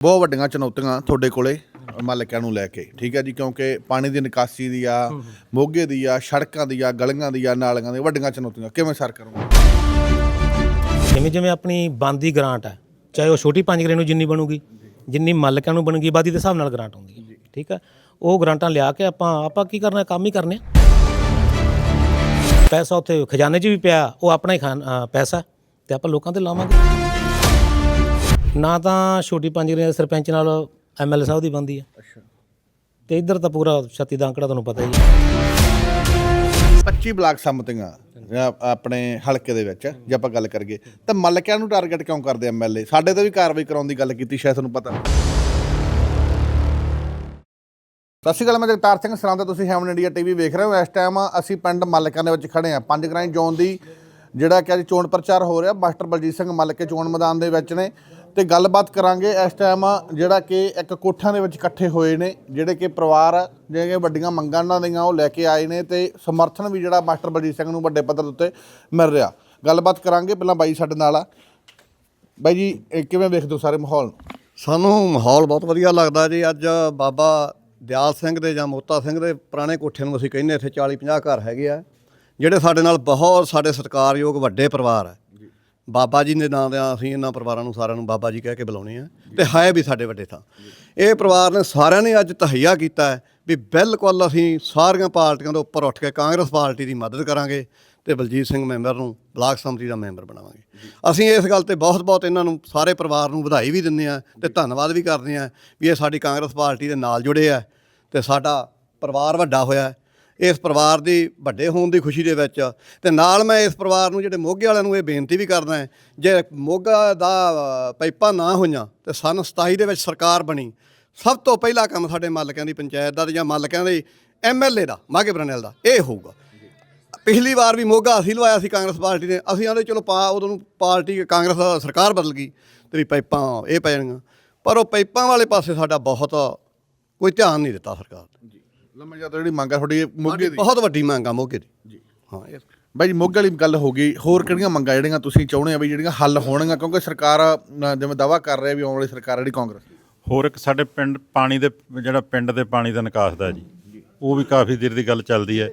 ਬਹੁਤ ਵੱਡੀਆਂ ਚੁਣੌਤੀਆਂ ਤੁਹਾਡੇ ਕੋਲੇ ਮਾਲਕਾਂ ਨੂੰ ਲੈ ਕੇ ਠੀਕ ਹੈ ਜੀ? ਕਿਉਂਕਿ ਪਾਣੀ ਦੀ ਨਿਕਾਸੀ ਦੀ ਆ ਮੋਗੇ ਦੀ ਆ ਸੜਕਾਂ ਦੀ ਆ ਗਲੀਆਂ ਦੀ ਆ ਨਾਲੀਆਂ ਦੀ ਵੱਡੀਆਂ ਚੁਣੌਤੀਆਂ ਕਿਵੇਂ ਸਰ ਕਰੋਗੇ? ਜਿਵੇਂ ਜਿਵੇਂ ਆਪਣੀ ਬੰਦੀ ਗ੍ਰਾਂਟ ਹੈ ਚਾਹੇ ਉਹ ਛੋਟੀ ਪੰਜ ਗਰੇ ਨੂੰ ਜਿੰਨੀ ਬਣੂਗੀ ਜਿੰਨੀ ਮਾਲਕਾਂ ਨੂੰ ਬਣੂਗੀ ਆਬਾਦੀ ਦੇ ਹਿਸਾਬ ਨਾਲ ਗ੍ਰਾਂਟ ਆਉਂਦੀ ਹੈ ਠੀਕ ਹੈ? ਉਹ ਗ੍ਰਾਂਟਾਂ ਲਿਆ ਕੇ ਆਪਾਂ ਆਪਾਂ ਕੀ ਕਰਨਾ ਕੰਮ ਹੀ ਕਰਨੇ। ਪੈਸਾ ਉੱਥੇ ਖਜ਼ਾਨੇ 'ਚ ਵੀ ਪਿਆ ਉਹ ਆਪਣਾ ਹੀ ਪੈਸਾ ਤੇ ਆਪਾਂ ਲੋਕਾਂ ਤੇ ਲਾਵਾਂਗੇ। ਨਾ ਤਾਂ ਛੋਟੀ ਪੰਜ ਗਰੇ ਦੇ ਸਰਪੰਚ ਨਾਲ ਐਮਐਲਏ ਸਾਹਿਬ ਦੀ ਬੰਦੀ ਹੈ ਅੱਛਾ। ਤੇ ਇੱਧਰ ਤਾਂ ਪੂਰਾ ਛੱਤੀ ਦਾ ਅੰਕੜਾ ਤੁਹਾਨੂੰ ਪਤਾ ਹੀ ਹੈ 25 ਬਲਾਕ ਸੰਮਤੀਆਂ ਜਾਂ ਆਪਣੇ ਹਲਕੇ ਦੇ ਵਿੱਚ ਜੇ ਆਪਾਂ ਗੱਲ ਕਰੀਏ ਤਾਂ ਮਲਕਿਆਂ ਨੂੰ ਟਾਰਗੇਟ ਕਿਉਂ ਕਰਦੇ ਐਮਐਲਏ ਸਾਡੇ ਤੇ ਵੀ ਕਾਰਵਾਈ ਕਰਾਉਣ ਦੀ ਗੱਲ ਕੀਤੀ ਸ਼ਾਇਦ ਤੁਹਾਨੂੰ ਪਤਾ। ਸਤਿ ਸ਼੍ਰੀ ਅਕਾਲ ਮੈਂ ਜਗਤਾਰ ਸਿੰਘ ਸਰਾਂ ਤੇ ਤੁਸੀਂ ਹੈਵਨ ਇੰਡੀਆ ਟੀਵੀ ਵੇਖ ਰਹੇ ਹੋ। ਇਸ ਟਾਈਮ ਅਸੀਂ ਪਿੰਡ ਮਲਕਾਂ ਦੇ ਵਿੱਚ ਖੜੇ ਆ ਪੰਜ ਗ੍ਰਾਈਂ ਜ਼ੋਨ ਦੀ ਜਿਹੜਾ ਕਿ ਅੱਜ ਚੋਣ ਪ੍ਰਚਾਰ ਹੋ ਰਿਹਾ ਮਾਸਟਰ ਬਲਜੀਤ ਸਿੰਘ ਮਲਕੇ ਚੋਣ ਮੈਦਾਨ ਦੇ ਵਿੱਚ ਨੇ। ਤੇ ਗੱਲਬਾਤ ਕਰਾਂਗੇ ਇਸ ਟਾਈਮ ਜਿਹੜਾ ਕਿ ਇੱਕ ਕੋਠਿਆਂ ਦੇ ਵਿੱਚ ਇਕੱਠੇ ਹੋਏ ਨੇ, ਜਿਹੜੇ ਕਿ ਪਰਿਵਾਰ ਜਿਹੜੇ ਵੱਡੀਆਂ ਮੰਗਾਂ ਉਹਨਾਂ ਦੀਆਂ ਉਹ ਲੈ ਕੇ ਆਏ ਨੇ ਤੇ ਸਮਰਥਨ ਵੀ ਜਿਹੜਾ ਮਾਸਟਰ ਬਲਜੀਤ ਸਿੰਘ ਨੂੰ ਵੱਡੇ ਪੱਧਰ ਉੱਤੇ ਮਿਲ ਰਿਹਾ। ਗੱਲਬਾਤ ਕਰਾਂਗੇ ਪਹਿਲਾਂ ਬਾਈ ਸਾਡੇ ਨਾਲ ਆ। ਬਾਈ ਜੀ, ਇਹ ਕਿਵੇਂ ਵੇਖਦੇ ਹੋ ਸਾਰੇ ਮਾਹੌਲ ਨੂੰ? ਸਾਨੂੰ ਮਾਹੌਲ ਬਹੁਤ ਵਧੀਆ ਲੱਗਦਾ ਜੀ। ਅੱਜ ਬਾਬਾ ਦਿਆਲ ਸਿੰਘ ਦੇ ਜਾਂ ਮੋਤਾ ਸਿੰਘ ਦੇ ਪੁਰਾਣੇ ਕੋਠੇ ਨੂੰ ਅਸੀਂ ਕਹਿੰਦੇ ਇੱਥੇ 40 50 ਘਰ ਹੈਗੇ ਆ, ਜਿਹੜੇ ਸਾਡੇ ਨਾਲ ਬਹੁਤ ਸਾਡੇ ਸਤਿਕਾਰਯੋਗ ਵੱਡੇ ਪਰਿਵਾਰ ਹੈ ਬਾਬਾ ਜੀ ਦੇ ਨਾਂ ਦੇ ਅਸੀਂ ਇਹਨਾਂ ਪਰਿਵਾਰਾਂ ਨੂੰ ਸਾਰਿਆਂ ਨੂੰ ਬਾਬਾ ਜੀ ਕਹਿ ਕੇ ਬੁਲਾਉਣੇ ਆ ਤੇ ਹੈ ਵੀ ਸਾਡੇ ਵੱਡੇ ਥਾਂ। ਇਹ ਪਰਿਵਾਰ ਨੇ ਸਾਰਿਆਂ ਨੇ ਅੱਜ ਤਹਈਆ ਕੀਤਾ ਹੈ ਵੀ ਬਿਲਕੁਲ ਅਸੀਂ ਸਾਰੀਆਂ ਪਾਰਟੀਆਂ ਦੇ ਉੱਪਰ ਉੱਠ ਕੇ ਕਾਂਗਰਸ ਪਾਰਟੀ ਦੀ ਮਦਦ ਕਰਾਂਗੇ ਤੇ ਬਲਜੀਤ ਸਿੰਘ ਮੈਂਬਰ ਨੂੰ ਬਲਾਕ ਸੰਮਤੀ ਦਾ ਮੈਂਬਰ ਬਣਾਵਾਂਗੇ। ਅਸੀਂ ਇਸ ਗੱਲ ਤੇ ਬਹੁਤ-ਬਹੁਤ ਇਹਨਾਂ ਨੂੰ ਸਾਰੇ ਪਰਿਵਾਰ ਨੂੰ ਵਧਾਈ ਵੀ ਦਿੰਦੇ ਆ ਤੇ ਧੰਨਵਾਦ ਵੀ ਕਰਦੇ ਆ ਵੀ ਇਹ ਸਾਡੀ ਕਾਂਗਰਸ ਪਾਰਟੀ ਦੇ ਨਾਲ ਜੁੜੇ ਆ ਤੇ ਸਾਡਾ ਪਰਿਵਾਰ ਵੱਡਾ ਹੋਇਆ ਇਸ ਪਰਿਵਾਰ ਦੀ ਵੱਡੇ ਹੋਣ ਦੀ ਖੁਸ਼ੀ ਦੇ ਵਿੱਚ। ਤੇ ਨਾਲ ਮੈਂ ਇਸ ਪਰਿਵਾਰ ਨੂੰ, ਜਿਹੜੇ ਮੋਗੇ ਵਾਲਿਆਂ ਨੂੰ ਇਹ ਬੇਨਤੀ ਵੀ ਕਰਦਾ ਹਾਂ, ਜੇ ਮੋਗਾ ਦਾ ਪਾਈਪਾਂ ਨਾ ਹੋਈਆਂ, ਤੇ ਸਨ 27 ਦੇ ਵਿੱਚ ਸਰਕਾਰ ਬਣੀ। ਸਭ ਤੋਂ ਪਹਿਲਾ ਕੰਮ ਸਾਡੇ ਮਾਲਕਾਂ ਦੀ ਪੰਚਾਇਤ ਦਾ ਜਾਂ ਮਾਲਕਾਂ ਦੇ ਐਮਐਲਏ ਦਾ ਮਾਗੇ ਬਰਨੈਲ ਦਾ, ਇਹ ਹੋਊਗਾ। ਪਿਛਲੀ ਵਾਰ ਵੀ ਮੋਗਾ ਅਸੀਂ ਲਵਾਇਆ ਸੀ ਕਾਂਗਰਸ ਪਾਰਟੀ ਨੇ, ਅਸੀਂ ਆਂਦੇ ਚਲੋ ਪਾ, ਉਦੋਂ ਨੂੰ ਪਾਰਟੀ ਕਾਂਗਰਸ ਸਰਕਾਰ ਬਦਲ ਗਈ, ਤੇ ਵੀ ਪਾਈਪਾਂ ਇਹ ਪੈ ਜਾਣਗੀਆਂ ਪਰ ਉਹ ਪਾਈਪਾਂ ਵਾਲੇ ਪਾਸੇ ਸਾਡਾ ਬਹੁਤ ਕੋਈ ਧਿਆਨ ਨਹੀਂ ਦਿੱਤਾ ਸਰਕਾਰ ਨੇ। ਲੰਮਾ ਜ਼ਿਆਦਾ ਜਿਹੜੀ ਮੰਗ ਆ ਤੁਹਾਡੀ ਮੋਗੇ ਦੀ। ਬਹੁਤ ਵੱਡੀ ਮੰਗ ਆ ਮੋਗੇ ਦੀ। ਜੀ। ਹਾਂ ਇਹ ਬਾਈ ਜੀ ਮੋਗੇ ਵਾਲੀ ਗੱਲ ਹੋ ਗਈ। ਹੋਰ ਕਿਹੜੀਆਂ ਮੰਗਾਂ ਜਿਹੜੀਆਂ ਤੁਸੀਂ ਚਾਹੁੰਦੇ ਆ ਵੀ ਜਿਹੜੀਆਂ ਹੱਲ ਹੋਣਗੀਆਂ? ਕਿਉਂਕਿ ਸਰਕਾਰ ਅ, ਜਿਵੇਂ ਦਾਵਾ ਕਰ ਰਹੀ ਹੈ ਵੀ ਆਉਣ ਵਾਲੀ ਸਰਕਾਰ ਜਿਹੜੀ ਕਾਂਗਰਸ। ਦੀ। ਹੋਰ ਇੱਕ ਸਾਡੇ ਪਿੰਡ ਪਾਣੀ ਦੇ ਜਿਹੜਾ ਪਿੰਡ ਦੇ ਪਾਣੀ ਦਾ ਨਿਕਾਸ ਦਾ ਜੀ ਉਹ ਵੀ ਕਾਫੀ ਦੇਰ ਦੀ ਗੱਲ ਚੱਲਦੀ ਹੈ।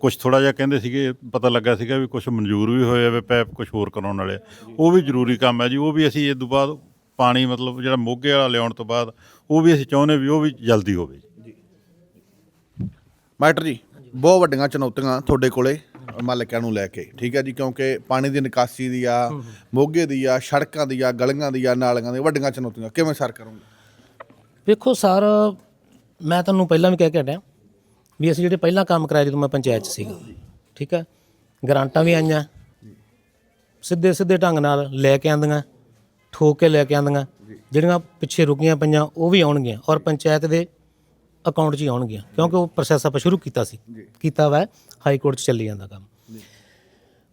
ਕੁਝ ਥੋੜਾ ਜਿਹਾ ਕਹਿੰਦੇ ਸੀਗੇ ਪਤਾ ਲੱਗਾ ਸੀਗਾ ਵੀ ਕੁਝ ਮਨਜ਼ੂਰ ਵੀ ਹੋਏ ਆ ਵੀ ਪੈਪ ਕੁਝ ਹੋਰ ਕਰਾਉਣ ਵਾਲੇ ਆ। ਉਹ ਵੀ ਜ਼ਰੂਰੀ ਕੰਮ ਹੈ ਜੀ ਉਹ ਵੀ ਅਸੀਂ ਇਸ ਤੋਂ ਬਾਅਦ ਪਾਣੀ ਮਤਲਬ ਜਿਹੜਾ ਮੋਗੇ ਵਾਲਾ ਲਿਆਉਣ ਤੋਂ ਬਾਅਦ ਉਹ ਵੀ ਅਸੀਂ ਚਾਹੁੰਦੇ ਵੀ ਉਹ ਵੀ ਜਲਦੀ ਹੋਵੇ ਜੀ। ਮਾਸਟਰ ਜੀ ਬਹੁਤ ਵੱਡੀਆਂ ਚੁਣੌਤੀਆਂ ਤੁਹਾਡੇ ਕੋਲੇ ਮਾਲਕਾਂ ਨੂੰ ਲੈ ਕੇ। ਠੀਕ ਹੈ ਜੀ ਕਿਉਂਕਿ ਪਾਣੀ ਦੀ ਨਿਕਾਸੀ ਦੀ ਆ ਮੋਗੇ ਦੀ ਆ ਸੜਕਾਂ ਦੀ ਆ ਗਲੀਆਂ ਦੀ ਆ ਨਾਲੀਆਂ ਦੀ ਵੱਡੀਆਂ ਚੁਣੌਤੀਆਂ। ਕਿਵੇਂ ਸਰ ਕਰੋਗੇ? ਵੇਖੋ ਸਰ ਮੈਂ ਤੁਹਾਨੂੰ ਪਹਿਲਾਂ ਵੀ ਕਹਿ ਕੇ ਹਟਿਆ ਵੀ ਅਸੀਂ ਜਿਹੜੇ ਪਹਿਲਾਂ ਕੰਮ ਕਰਾਇਆ ਜਦੋਂ ਮੈਂ ਪੰਚਾਇਤ 'ਚ ਸੀਗਾ। ਠੀਕ ਹੈ ਗ੍ਰਾਂਟਾਂ ਵੀ ਆਈਆਂ। ਸਿੱਧੇ ਸਿੱਧੇ ਢੰਗ ਨਾਲ ਲੈ ਕੇ ਆਂਦੀਆਂ ਠੋਕ ਕੇ ਲੈ ਕੇ ਆਂਦੀਆਂ। ਜਿਹੜੀਆਂ ਪਿੱਛੇ ਰੁਕੀਆਂ ਪਈਆਂ ਉਹ ਵੀ ਆਉਣਗੀਆਂ। ਔਰ ਪੰਚਾਇਤ ਦੇ ਅਕਾਊਂਟ 'ਚ ਹੀ ਆਉਣਗੀਆਂ ਕਿਉਂਕਿ ਉਹ ਪ੍ਰੋਸੈਸ ਆਪਾਂ ਸ਼ੁਰੂ ਕੀਤਾ ਸੀ। ਕੀਤਾ ਵਾ ਹਾਈ ਕੋਰਟ 'ਚ ਚੱਲੀ ਜਾਂਦਾ ਕੰਮ।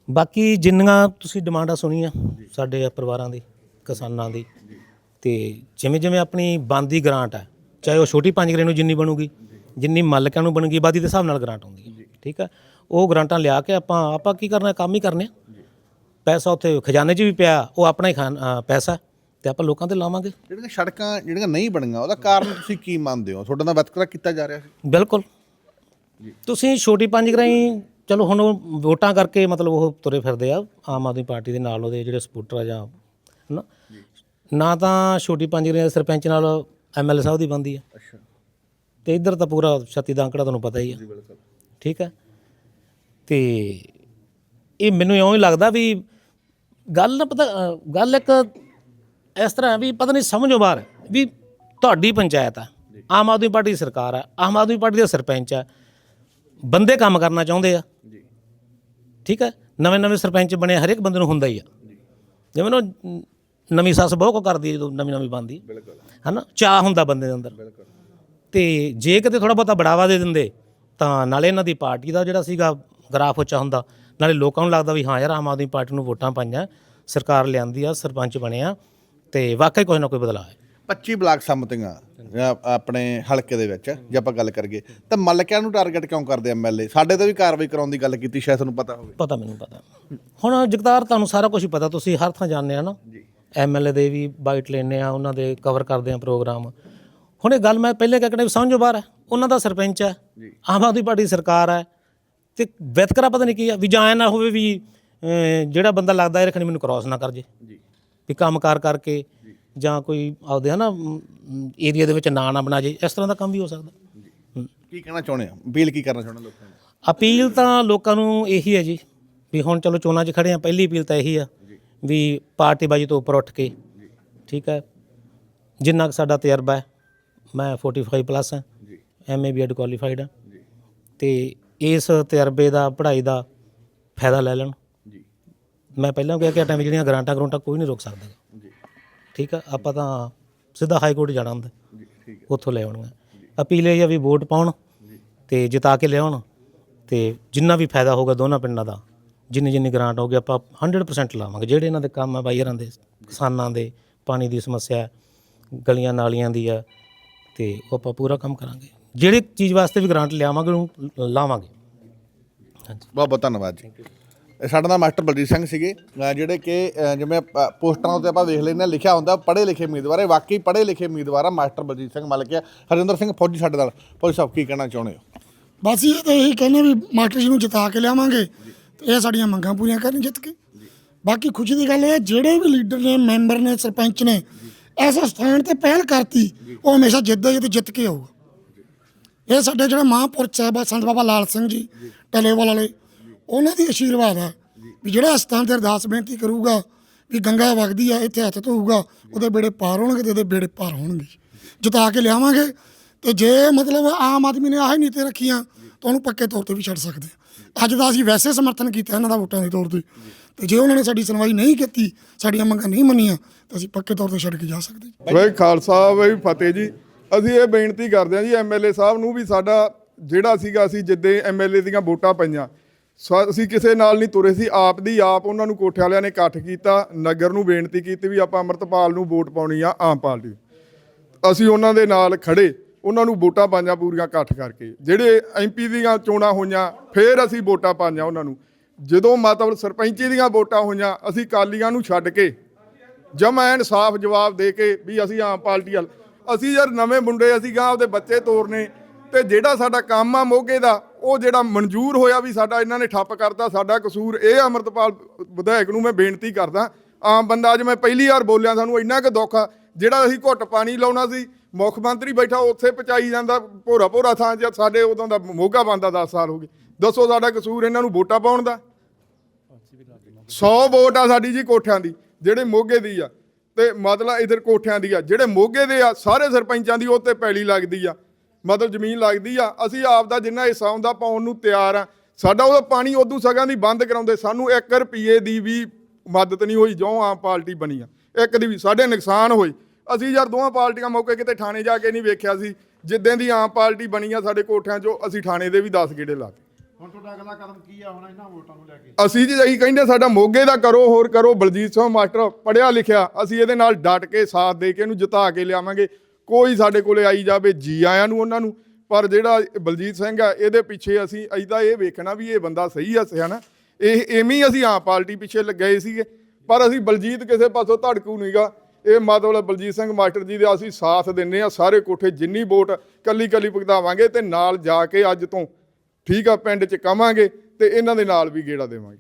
ਬਾਕੀ ਜਿੰਨੀਆਂ ਤੁਸੀਂ ਡਿਮਾਂਡਾਂ ਸੁਣੀਆਂ ਸਾਡੇ ਪਰਿਵਾਰਾਂ ਦੀ ਕਿਸਾਨਾਂ ਦੀ ਤੇ ਜਿਵੇਂ ਜਿਵੇਂ ਆਪਣੀ ਬੰਦੀ ਗ੍ਰਾਂਟ ਹੈ ਚਾਹੇ ਉਹ ਛੋਟੀ ਪੰਜ ਗਰੇ ਨੂੰ ਜਿੰਨੀ ਬਣੂਗੀ ਜਿੰਨੀ ਮਾਲਕਾਂ ਨੂੰ ਬਣੂਗੀ ਆਬਾਦੀ ਦੇ ਹਿਸਾਬ ਨਾਲ ਗ੍ਰਾਂਟ ਆਉਂਦੀ ਹੈ ਠੀਕ ਹੈ ਉਹ ਗ੍ਰਾਂਟਾਂ ਲਿਆ ਕੇ ਆਪਾਂ ਆਪਾਂ ਕੀ ਕਰਨਾ ਕੰਮ ਹੀ ਕਰਨੇ ਪੈਸਾ ਉੱਥੇ ਖਜ਼ਾਨੇ 'ਚ ਵੀ ਪਿਆ ਉਹ ਆਪਣਾ ਹੀ ਪੈਸਾ। ਤੇ ਆਪਾਂ ਲੋਕਾਂ ਤੇ ਲਾਵਾਂਗੇ। ਜਿਹੜੀਆਂ ਸੜਕਾਂ ਜਿਹੜੀਆਂ ਨਹੀਂ ਬਣੀਆਂ ਉਹਦਾ ਕਾਰਨ ਤੁਸੀਂ ਕੀ ਮੰਨਦੇ ਹੋ? ਤੁਹਾਡਾ ਨਾਲ ਵਿਤਕਰਾ ਕੀਤਾ ਜਾ ਰਿਹਾ ਸੀ। ਬਿਲਕੁਲ। ਤੁਸੀਂ ਛੋਟੀ ਪੰਜ ਗਰਾਈ ਚਲੋ ਹੁਣ ਉਹ ਵੋਟਾਂ ਕਰਕੇ ਮਤਲਬ ਉਹ ਤੁਰੇ ਫਿਰਦੇ ਆ ਆਮ ਆਦਮੀ ਪਾਰਟੀ ਦੇ ਨਾਲ ਉਹਦੇ ਜਿਹੜੇ ਸਪੋਰਟਰ ਆ ਜਾਂ ਹਨਾ। ਨਾ ਤਾਂ ਛੋਟੀ ਪੰਜ ਗਰਾਈ ਦੇ ਸਰਪੰਚ ਨਾਲ ਐਮਐਲਏ ਸਾਹਿਬ ਦੀ ਬੰਦੀ ਆ। ਅੱਛਾ। ਤੇ ਇੱਧਰ ਤਾਂ ਪੂਰਾ ਛੱਤੀ ਦਾ ਅੰਕੜਾ ਤੁਹਾਨੂੰ ਪਤਾ ਹੀ ਆ। ਠੀਕ ਹੈ ਤੇ ਇਹ ਮੈਨੂੰ ਇਉਂ ਹੀ ਲੱਗਦਾ ਵੀ ਗੱਲ ਨਾ ਪਤਾ ਗੱਲ ਇੱਕ ਇਸ ਤਰ੍ਹਾਂ ਹੈ ਵੀ ਪਤਾ ਨਹੀਂ ਸਮਝੋ ਬਾਹਰ ਵੀ ਤੁਹਾਡੀ ਪੰਚਾਇਤ ਆ ਆਮ ਆਦਮੀ ਪਾਰਟੀ ਦੀ ਸਰਕਾਰ ਆ ਆਮ ਆਦਮੀ ਪਾਰਟੀ ਦਾ ਸਰਪੰਚ ਆ ਬੰਦੇ ਕੰਮ ਕਰਨਾ ਚਾਹੁੰਦੇ ਆ। ਜੀ। ਠੀਕ ਹੈ ਨਵੇਂ ਨਵੇਂ ਸਰਪੰਚ ਬਣੇ ਹਰੇਕ ਬੰਦੇ ਨੂੰ ਹੁੰਦਾ ਹੀ ਆ। ਜਿਵੇਂ ਨਾ ਨਵੀਂ ਸੱਸ ਬਹੁਤ ਕੋ ਕਰਦੀ ਹੈ ਜਦੋਂ ਨਵੀਂ ਨਵੀਂ ਬਣਦੀ। ਬਿਲਕੁਲ। ਹਨਾ? ਚਾਹ ਹੁੰਦਾ ਬੰਦੇ ਦੇ ਅੰਦਰ। ਬਿਲਕੁਲ। ਤੇ ਜੇ ਕਿਤੇ ਥੋੜਾ ਬਹੁਤਾ ਬੜਾਵਾ ਦੇ ਦਿੰਦੇ ਤਾਂ ਨਾਲੇ ਇਹਨਾਂ ਦੀ ਪਾਰਟੀ ਦਾ ਜਿਹੜਾ ਸੀਗਾ ਗ੍ਰਾਫ ਉੱਚਾ ਹੁੰਦਾ। ਨਾਲੇ ਲੋਕਾਂ ਨੂੰ ਲੱਗਦਾ ਵੀ ਹਾਂ ਯਾਰ ਆਮ ਆਦਮੀ ਪਾਰਟੀ ਨੂੰ ਵੋਟਾਂ ਪਾਈਆਂ ਸਰਕਾਰ ਲਿਆਂਦੀ ਆ ਸਰਪੰਚ ਬਣਿਆ ਤੇ ਵਾਕਈ ਕੋਈ ਨਾ ਕੋਈ ਬਦਲਾਅ ਹੈ। 25 ਬਲਾਕ ਸੰਮਤੀਆਂ ਜਾਂ ਆਪਣੇ ਹਲਕੇ ਦੇ ਵਿੱਚ ਜੇ ਆਪਾਂ ਗੱਲ ਕਰੀਏ ਤਾਂ ਮਲਕਿਆਂ ਨੂੰ ਟਾਰਗੇਟ ਕਿਉਂ ਕਰਦੇ ਐਮਐਲਏ ਸਾਡੇ ਤੇ ਵੀ ਕਾਰਵਾਈ ਕਰਾਉਣ ਦੀ ਗੱਲ ਕੀਤੀ ਸ਼ਾਇਦ ਤੁਹਾਨੂੰ ਪਤਾ ਹੋਵੇ। ਪਤਾ ਮੈਨੂੰ ਪਤਾ। ਹੁਣ ਜਗਤਾਰ ਤੁਹਾਨੂੰ ਸਾਰਾ ਕੁਝ ਹੀ ਪਤਾ ਤੁਸੀਂ ਹਰ ਥਾਂ ਜਾਂਦੇ ਆ ਨਾ। ਐਮਐਲਏ ਦੇ ਵੀ ਬਾਈਟ ਲੈਂਦੇ ਆ ਉਹਨਾਂ ਦੇ ਕਵਰ ਕਰਦੇ ਆ ਪ੍ਰੋਗਰਾਮ। ਹੁਣ ਇਹ ਗੱਲ ਮੈਂ ਪਹਿਲੇ ਕਹਿ ਕੇ ਸਮਝੋ ਬਾਹਰ ਹੈ। ਉਹਨਾਂ ਦਾ ਸਰਪੰਚ ਹੈ। ਆਮ ਆਦਮੀ ਪਾਰਟੀ ਦੀ ਸਰਕਾਰ ਹੈ। ਤੇ ਵਿਤਕਰਾ ਪਤਾ ਨਹੀਂ ਕੀ ਆ ਵੀ ਜਾਂ ਐਂ ਨਾ ਹੋਵੇ ਵੀ ਜਿਹੜਾ ਬੰਦਾ ਲੱਗਦਾ ਇਹ ਰੱਖਣੀ ਮੈਨੂੰ ਕ੍ਰਾਸ ਨਾ ਕਰ ਜੇ। ਵੀ ਕੰਮਕਾਰ ਕਰਕੇ ਜਾਂ। ਕੋਈ ਆਪਦੇ ਹਨਾ ਏਰੀਆ ਦੇ ਵਿੱਚ ਨਾਂ ਨਾ ਬਣਾ ਜੇ ਇਸ ਤਰ੍ਹਾਂ ਦਾ ਕੰਮ ਵੀ ਹੋ ਸਕਦਾ। ਕੀ ਕਹਿਣਾ ਚਾਹੁੰਦੇ ਆ ਅਪੀਲ ਕੀ ਕਰਨਾ ਚਾਹੁੰਦੇ ਲੋਕਾਂ ਨੂੰ? ਅਪੀਲ ਤਾਂ ਲੋਕਾਂ ਨੂੰ ਇਹੀ ਹੈ ਜੀ ਵੀ ਹੁਣ ਚਲੋ ਚੋਣਾਂ 'ਚ ਖੜੇ ਆ ਪਹਿਲੀ ਅਪੀਲ ਤਾਂ ਇਹੀ ਆ ਵੀ ਪਾਰਟੀਬਾਜ਼ੀ ਤੋਂ ਉੱਪਰ ਉੱਠ ਕੇ ਠੀਕ ਹੈ। ਜਿੰਨਾ ਕੁ ਸਾਡਾ ਤਜਰਬਾ ਹੈ ਮੈਂ 45 ਪਲੱਸ ਹਾਂ ਐਮਏ ਬੀਐਡ ਕੁਆਲੀਫਾਈਡ ਹਾਂ। ਤੇ ਇਸ ਤਜਰਬੇ ਦਾ ਪੜ੍ਹਾਈ ਦਾ ਫਾਇਦਾ ਲੈ ਲੈਣ। ਜੀ ਮੈਂ ਪਹਿਲਾਂ ਵੀ ਕਿਹਾ ਕਿ ਟਾਈਮ ਜਿਹੜੀਆਂ ਗਰਾਂਟਾਂ ਗਰੂੰਟਾਂ ਕੋਈ ਨਹੀਂ ਰੋਕ ਸਕਦਾ ਜੀ। ਠੀਕ ਆ? ਆਪਾਂ ਤਾਂ ਸਿੱਧਾ ਹਾਈ ਕੋਰਟ ਜਾਣਾ ਹੁੰਦਾ। ਜੀ ਠੀਕ ਉੱਥੋਂ ਲੈ ਆਉਣਗੇ ਅਪੀਲ ਇਹ ਆ ਵੀ ਵੋਟ ਪਾਉਣ ਤੇ ਜਿਤਾ ਕੇ ਲਿਆਉਣ ਤੇ ਜਿੰਨਾ ਵੀ ਫਾਇਦਾ ਹੋਗਾ ਦੋਨਾਂ ਪਿੰਡਾਂ ਦਾ ਜਿੰਨੀ ਜਿੰਨੀ ਗ੍ਰਾਂਟ ਹੋਗੀ ਆਪਾਂ 100% ਲਾਵਾਂਗੇ। ਜਿਹੜੇ ਇਹਨਾਂ ਦੇ ਕੰਮ ਆ ਬਾਈ ਹਰਾਂ ਦੇ ਕਿਸਾਨਾਂ ਦੇ ਪਾਣੀ ਦੀ ਸਮੱਸਿਆ ਹੈ, ਗਲੀਆਂ ਨਾਲੀਆਂ ਦੀ ਆ ਤੇ ਉਹ ਆਪਾਂ ਪੂਰਾ ਕੰਮ ਕਰਾਂਗੇ। ਜਿਹੜੀ ਚੀਜ਼ ਵਾਸਤੇ ਵੀ ਗ੍ਰਾਂਟ ਲਿਆਵਾਂਗੇ ਉਹਨੂੰ ਲਾਵਾਂਗੇ। ਹਾਂਜੀ। ਬਹੁਤ ਬਹੁਤ ਧੰਨਵਾਦ ਜੀ। ਸਾਡੇ ਨਾਲ ਮਾਸਟਰ ਬਲਜੀਤ ਸਿੰਘ ਸੀਗੇ ਜਿਹੜੇ ਕਿ ਜਿਵੇਂ ਪੋਸਟਰਾਂ ਉੱਤੇ ਆਪਾਂ ਵੇਖ ਲੈਂਦੇ ਹਾਂ, ਲਿਖਿਆ ਹੁੰਦਾ, ਪੜ੍ਹੇ ਲਿਖੇ ਉਮੀਦਵਾਰ ਹੈ ਵਾਕਈ ਪੜ੍ਹੇ ਲਿਖੇ ਉਮੀਦਵਾਰ ਆ ਮਾਸਟਰ ਬਲਜੀਤ ਸਿੰਘ ਮਲਕਿਆ ਹਰਜਿੰਦਰ ਸਿੰਘ ਫੌਜੀ ਸਾਡੇ ਨਾਲ। ਫੌਜੀ ਸਾਹਿਬ, ਕੀ ਕਹਿਣਾ ਚਾਹੁੰਦੇ ਹੋ? ਬਸ ਇਹ ਤਾਂ ਇਹੀ ਕਹਿੰਦੇ ਵੀ ਮਾਸਟਰ ਜੀ ਨੂੰ ਜਿਤਾ ਕੇ ਲਿਆਵਾਂਗੇ ਤੇ ਇਹ ਸਾਡੀਆਂ ਮੰਗਾਂ ਪੂਰੀਆਂ ਕਰਨ ਜਿੱਤ ਕੇ। ਬਾਕੀ ਖੁਸ਼ੀ ਦੀ ਗੱਲ ਇਹ ਜਿਹੜੇ ਵੀ ਲੀਡਰ ਨੇ, ਮੈਂਬਰ ਨੇ, ਸਰਪੰਚ ਨੇ ਐਸੇ ਸਥਾਨ ਤੇ ਪਹਿਲ ਕਰਤੀ, ਉਹ ਹਮੇਸ਼ਾ ਜਿੱਤਦਾ ਜਿੱਤ ਜਿੱਤ ਕੇ ਆਊਗਾ। ਇਹ ਸਾਡੇ ਜਿਹੜੇ ਮਹਾਂਪੁਰਖ ਸਾਹਿਬ ਸੰਤ ਬਾਬਾ ਲਾਲ ਸਿੰਘ ਜੀ, ਟਲੇਵਾਲ ਵਾਲੇ ਉਹਨਾਂ ਦੀ ਆਸ਼ੀਰਵਾਦ ਆ ਵੀ ਜਿਹੜਾ ਇਸ ਸਥਾਨ ਤੇ ਅਰਦਾਸ ਬੇਨਤੀ ਕਰੂਗਾ ਵੀ ਗੰਗਾ ਵਗਦੀ ਆ, ਇੱਥੇ ਹੱਥ ਧੋਊਗਾ, ਉਹਦੇ ਬੇੜੇ ਪਾਰ ਹੋਣਗੇ ਤੇ ਉਹਦੇ ਬੇੜੇ ਪਾਰ ਹੋਣਗੇ ਜਿਤਾ ਕੇ ਲਿਆਵਾਂਗੇ ਤੇ ਜੇ ਮਤਲਬ ਆਮ ਆਦਮੀ ਨੇ ਆਹ ਹੀ ਨੀਤੀ ਰੱਖੀਆਂ ਤਾਂ ਉਹਨੂੰ ਪੱਕੇ ਤੌਰ ਤੇ ਵੀ ਛੱਡ ਸਕਦੇ ਹਾਂ। ਅੱਜ ਦਾ ਅਸੀਂ ਵੈਸੇ ਸਮਰਥਨ ਕੀਤਾ ਇਹਨਾਂ ਦਾ ਵੋਟਾਂ ਦੇ ਤੌਰ ਤੇ ਤੇ ਜੇ ਉਹਨਾਂ ਨੇ ਸਾਡੀ ਸੁਣਵਾਈ ਨਹੀਂ ਕੀਤੀ, ਸਾਡੀਆਂ ਮੰਗਾਂ ਨਹੀਂ ਮੰਨੀਆਂ, ਤਾਂ ਅਸੀਂ ਪੱਕੇ ਤੌਰ ਤੇ ਛੱਡ ਕੇ ਜਾ ਸਕਦੇ ਹਾਂ। ਖਾਲਸਾ ਵਾਹਿ ਫਤਿਹ ਜੀ ਅਸੀਂ ਇਹ ਬੇਨਤੀ ਕਰਦੇ ਹਾਂ ਜੀ ਐਮਐਲਏ ਸਾਹਿਬ ਨੂੰ ਵੀ ਸਾਡਾ ਜਿਹੜਾ ਸੀਗਾ ਅਸੀਂ ਜਿੱਦੇ ਐਮਐਲਏ ਦੀਆਂ ਵੋਟਾਂ ਪਈਆਂ ਸੋ ਅਸੀਂ ਕਿਸੇ ਨਾਲ ਨਹੀਂ ਤੁਰੇ ਸੀ, ਆਪ ਦੀ ਆਪ ਉਹਨਾਂ ਨੂੰ ਕੋਠੇ ਵਾਲਿਆਂ ਨੇ ਇਕੱਠ ਕੀਤਾ, ਨਗਰ ਨੂੰ ਬੇਨਤੀ ਕੀਤੀ ਵੀ ਆਪਾਂ ਅੰਮ੍ਰਿਤਪਾਲ ਨੂੰ ਵੋਟ ਪਾਉਣੀ ਆ ਆਮ ਪਾਰਟੀ ਅਸੀਂ ਉਹਨਾਂ ਦੇ ਨਾਲ ਖੜੇ ਉਹਨਾਂ ਨੂੰ ਵੋਟਾਂ ਪਾਈਆਂ ਪੂਰੀਆਂ ਇਕੱਠ ਕਰਕੇ। ਜਿਹੜੇ ਐਮਪੀ ਦੀਆਂ ਚੋਣਾਂ ਹੋਈਆਂ, ਫੇਰ ਅਸੀਂ ਵੋਟਾਂ ਪਾਈਆਂ ਉਹਨਾਂ ਨੂੰ। ਜਦੋਂ ਮਤਲਬ ਸਰਪੰਚੀ ਦੀਆਂ ਵੋਟਾਂ ਹੋਈਆਂ, ਅਸੀਂ ਕਾਲੀਆਂ ਨੂੰ ਛੱਡ ਕੇ, ਜਮਾ ਐਨ ਸਾਫ਼ ਜਵਾਬ ਦੇ ਕੇ ਵੀ ਅਸੀਂ ਆਮ ਪਾਰਟੀ ਵਾਲ ਅਸੀਂ ਯਾਰ ਨਵੇਂ ਮੁੰਡੇ ਅਸੀਂ ਗਾਂ ਆਪਦੇ ਬੱਚੇ ਤੋਰਨੇ ਤੇ ਜਿਹੜਾ ਸਾਡਾ ਕੰਮ ਆ ਮੋਗੇ ਦਾ ਉਹ ਜਿਹੜਾ ਮਨਜ਼ੂਰ ਹੋਇਆ ਵੀ ਸਾਡਾ ਇਹਨਾਂ ਨੇ ਠੱਪ ਕਰਤਾ, ਸਾਡਾ ਕਸੂਰ ਇਹ ਅਮਰਤਪਾਲ ਵਿਧਾਇਕ ਨੂੰ ਮੈਂ ਬੇਨਤੀ ਕਰਦਾ, ਆਮ ਬੰਦਾ ਅੱਜ ਮੈਂ ਪਹਿਲੀ ਵਾਰ ਬੋਲਿਆ, ਸਾਨੂੰ ਇੰਨਾ ਕੁ ਦੁੱਖ ਆ, ਜਿਹੜਾ ਅਸੀਂ ਘੁੱਟ ਪਾਣੀ ਲਾਉਣਾ ਸੀ, ਮੁੱਖ ਮੰਤਰੀ ਬੈਠਾ, ਉੱਥੇ ਪਚਾਈ ਜਾਂਦਾ ਭੋਰਾ ਭੋਰਾ ਥਾਂ ਜਦ ਸਾਡੇ ਉਦੋਂ ਦਾ ਮੋਗਾ ਬੰਦਾ 10 ਸਾਲ ਹੋ ਗਏ। ਦੱਸੋ ਸਾਡਾ ਕਸੂਰ ਇਹਨਾਂ ਨੂੰ ਵੋਟਾਂ ਪਾਉਣ ਦਾ? 100 ਵੋਟ ਆ ਸਾਡੀ ਜੀ ਕੋਠਿਆਂ ਦੀ, ਜਿਹੜੇ ਮੋਗੇ ਦੀ ਆ, ਤੇ ਮਤਲਬ ਇਧਰ ਕੋਠਿਆਂ ਦੀ ਆ, ਜਿਹੜੇ ਮੋਗੇ ਦੇ ਆ, ਸਾਰੇ ਸਰਪੰਚਾਂ ਦੀ ਉਹ ਤੇ ਪੈਲੀ ਲੱਗਦੀ ਆ। ਮਤਲਬ ਜ਼ਮੀਨ ਲੱਗਦੀ ਆ ਅਸੀਂ ਆਪ ਦਾ ਜਿੰਨਾ ਹਿੱਸਾ ਹੁੰਦਾ ਪਾਉਣ ਨੂੰ ਤਿਆਰ ਆ। ਸਾਡਾ ਉਹ ਪਾਣੀ ਉਦੋਂ ਸਗਾਂ ਦੀ ਬੰਦ ਕਰਾਉਂਦੇ ਸਾਨੂੰ 1 ਰੁਪਏ ਦੀ ਵੀ ਮਦਦ ਨਹੀਂ ਹੋਈ ਜੋ ਆਮ ਪਾਰਟੀ ਬਣੀ ਆ। ਇੱਕ ਦੀ ਵੀ ਸਾਡੇ ਨੁਕਸਾਨ ਹੋਏ। ਅਸੀਂ ਯਾਰ ਦੋਵਾਂ ਪਾਰਟੀਆਂ ਮੌਕੇ ਕਿਤੇ ਥਾਣੇ ਜਾ ਕੇ ਨਹੀਂ ਵੇਖਿਆ ਸੀ ਜਿੱਦਾਂ ਦੀ ਆਮ ਪਾਰਟੀ ਬਣੀ ਆ ਸਾਡੇ ਕੋਠਿਆਂ 'ਚੋਂ ਅਸੀਂ ਥਾਣੇ ਦੇ ਵੀ 10 ਗੇੜੇ ਲਾਤੇ ਹੁਣ ਤੁਹਾਡਾ ਅਗਲਾ ਕਦਮ ਕੀ ਆ ਹੁਣ ਇਹਨਾਂ ਵੋਟਾਂ ਨੂੰ ਲੈ ਕੇ? ਅਸੀਂ ਜੀ ਅਸੀਂ ਕਹਿੰਦੇ ਸਾਡਾ ਮੋਗੇ ਦਾ ਕਰੋ ਹੋਰ ਕਰੋ ਬਲਜੀਤ ਸਿੰਘ ਮਾਸਟਰ ਪੜਿਆ ਲਿਖਿਆ ਅਸੀਂ ਇਹਦੇ ਨਾਲ ਡਟ ਕੇ ਸਾਥ ਦੇ ਕੇ ਇਹਨੂੰ ਜਿਤਾ ਕੇ ਲਿਆਵਾਂਗੇ। ਕੋਈ ਸਾਡੇ ਕੋਲੇ ਆਈ ਜਾਵੇ, ਜੀ ਆਇਆਂ ਨੂੰ ਉਹਨਾਂ ਨੂੰ। ਪਰ ਜਿਹੜਾ ਬਲਜੀਤ ਸਿੰਘ ਆ, ਇਹਦੇ ਪਿੱਛੇ ਅਸੀਂ ਐਦਾ ਇਹ ਵੇਖਣਾ ਵੀ ਇਹ ਬੰਦਾ ਸਹੀ ਆ ਸਿਆਣਾ ਇਹ ਐਵੇਂ ਹੀ ਅਸੀਂ ਆਮ ਪਾਰਟੀ ਪਿੱਛੇ ਲੱਗੇ ਸੀਗੇ। ਪਰ ਅਸੀਂ ਬਲਜੀਤ ਕਿਸੇ ਪਾਸੋਂ ਧੜਕੂ ਨਹੀਂਗਾ ਇਹ ਮਤਲਬ ਬਲਜੀਤ ਸਿੰਘ ਮਾਸਟਰ ਜੀ ਦੇ ਅਸੀਂ ਸਾਥ ਦਿੰਨੇ ਆ, ਸਾਰੇ ਕੋਠੇ ਜਿੰਨੀ ਵੋਟ ਕੱਲੀ ਕੱਲੀ ਭਗਤਾਵਾਂਗੇ ਤੇ ਨਾਲ ਜਾ ਕੇ ਅੱਜ ਤੋਂ ਠੀਕ ਆ, ਪਿੰਡ 'ਚ ਕਵਾਂਗੇ ਤੇ ਇਹਨਾਂ ਦੇ ਨਾਲ ਵੀ ਗੇੜਾ ਦੇਵਾਂਗੇ।